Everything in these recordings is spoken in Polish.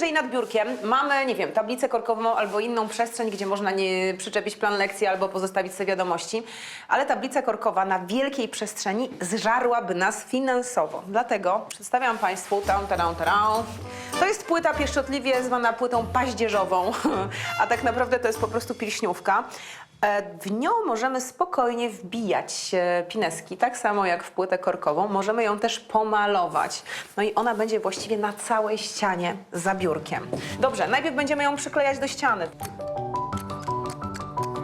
jeżeli nad biurkiem mamy, nie wiem, tablicę korkową albo inną przestrzeń, gdzie można nie przyczepić plan lekcji albo pozostawić sobie wiadomości, ale tablica korkowa na wielkiej przestrzeni zżarłaby nas finansowo. Dlatego przedstawiam Państwu tam, tam, tam. To jest płyta pieszczotliwie zwana płytą paździerzową, a tak naprawdę to jest po prostu pilśniówka. E, W nią możemy spokojnie wbijać e, pineski, tak samo jak w płytę korkową. Możemy ją też pomalować. No i ona będzie właściwie na całej ścianie za biurkiem. Dobrze, najpierw będziemy ją przyklejać do ściany.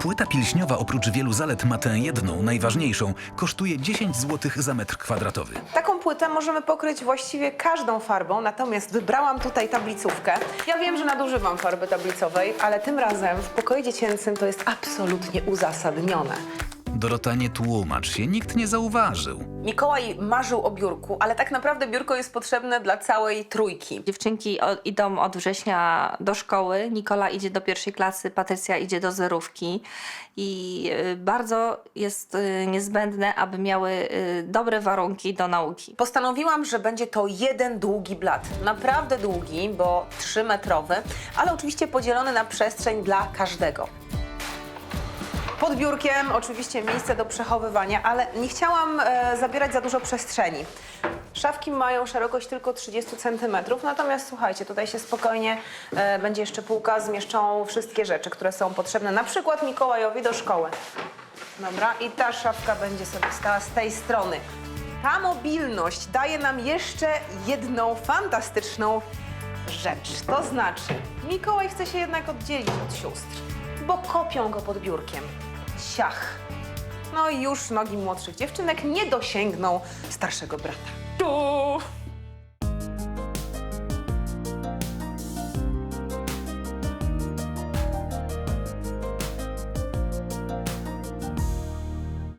Płyta pilśniowa oprócz wielu zalet ma tę jedną, najważniejszą. Kosztuje 10 zł za metr kwadratowy. Taką płytę możemy pokryć właściwie każdą farbą, natomiast wybrałam tutaj tablicówkę. Ja wiem, że nadużywam farby tablicowej, ale tym razem w pokoju dziecięcym to jest absolutnie uzasadnione. Dorota, nie tłumacz się, nikt nie zauważył. Mikołaj marzył o biurku, ale tak naprawdę biurko jest potrzebne dla całej trójki. Dziewczynki o, idą od września do szkoły, Nikola idzie do pierwszej klasy, Patrycja idzie do zerówki i y, bardzo jest y, niezbędne, aby miały y, dobre warunki do nauki. Postanowiłam, że będzie to jeden długi blat. Naprawdę długi, bo 3-metrowy, ale oczywiście podzielony na przestrzeń dla każdego. Pod biurkiem oczywiście miejsce do przechowywania, ale nie chciałam e, zabierać za dużo przestrzeni. Szafki mają szerokość tylko 30 cm, natomiast słuchajcie, tutaj się spokojnie e, będzie jeszcze półka, zmieszczą wszystkie rzeczy, które są potrzebne, na przykład Mikołajowi do szkoły. Dobra, i ta szafka będzie sobie stała z tej strony. Ta mobilność daje nam jeszcze jedną fantastyczną rzecz. To znaczy, Mikołaj chce się jednak oddzielić od sióstr, bo kopią go pod biurkiem. Siach. No i już nogi młodszych dziewczynek nie dosięgną starszego brata. Tu!